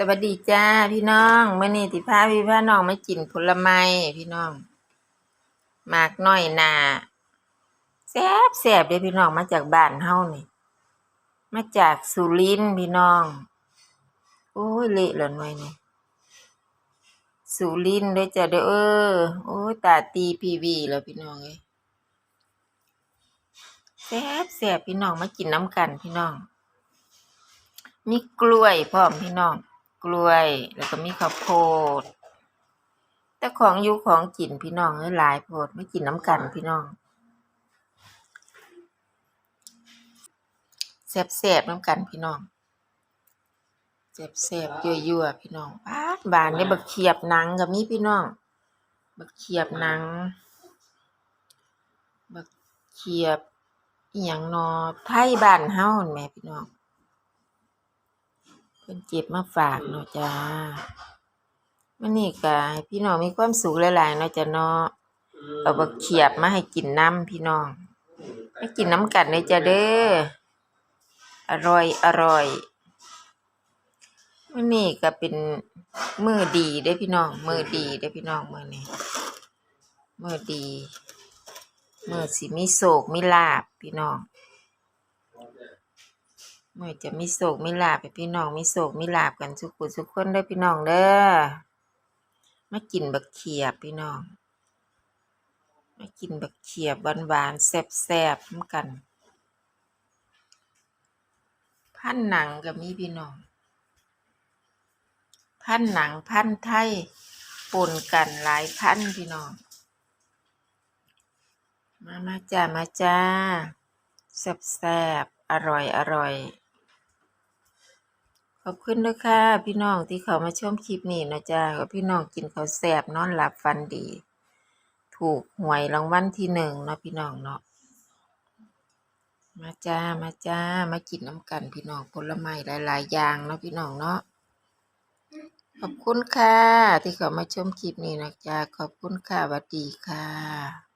สวัสดีจ้าพี่น้องเมื่อนี้ติพาพี่พาน้องมากินผลไม้พี่น้องหมากน้อยหนาแซ่บแซ่บเด้พี่น้องมาจากบ้านเฮานี่ มาจากสุรินทร์พี่น้องโอ้ยเละแล้วหน่อยนี่สุรินทร์ด้อจ้ะเด้อเออโอ้ยตาตีพีวีแล้วพี่น้องเอ้ยแซ่บแซ่บพี่น้องมากินน้ำกันพี่น้องมีกล้วยพร้อมพี่น้อง กล้วย แล้วก็มีข้าวโพด แต่ของอยู่ของกินพี่น้องเอ้ยหลายโพดไม่กินน้ำกันพี่น้องแซ่บๆน้ำกันพี่น้องแซ่บๆยั่วๆพี่น้องบ้านบานได้บักเขียบหนังก็มีพี่น้อง บักเขียบหนัง บักเขียบอีหยังนอไทยบ้านเฮ้านั่นแหมพี่น้อง เพิ่นเก็บมาฝากเนาะจ้ามื้อนี้ก็พี่น้องมีความสุขหลายๆเนาะจ้ะเนาะเอาบักเขียบมาให้กินน้ำพี่น้องให้กินน้ำกันเด้อจ้ะเด้ออร่อยอร่อยมื้อนี้ก็เป็นมือดีเด้พี่น้องมือดีเด้พี่น้องมือนี้มื้อดีมือสิมีโศกมีลาภพี่น้อง เมื่อจะมีโศกมีลาภให้พี่น้องมีโศกมีลาภกันทุกคนทุกคนเด้อพี่น้องเด้อมากินบักเขียบพี่น้องมากินบักเขียบหวานๆแซ่บๆนำกันพันหนังก็มีพี่น้องพันหนังพันไทยปนกันหลายพันพี่น้องมามาจ้ามาจ้าแซ่บๆอร่อยอร่อย อบคุณด้วยค่ะพี่น้องที่เขามาชมคลิปนี้นะจ๊ะก็พี่น้องกินข้าวแซ่บนอนหลับฝันดี ถูกหวยรางวัลที่หนึ่งเนาะพี่น้องเนาะมาจ้ามาจ้ามากินน้ำกันพี่น้องผลไม้หลาย ๆ อย่างเนาะพี่น้องเนาะขอบคุณค่ะที่เขามาชมคลิปนี้นะจ๊ะขอบคุณค่ะสวัสดีค่ะ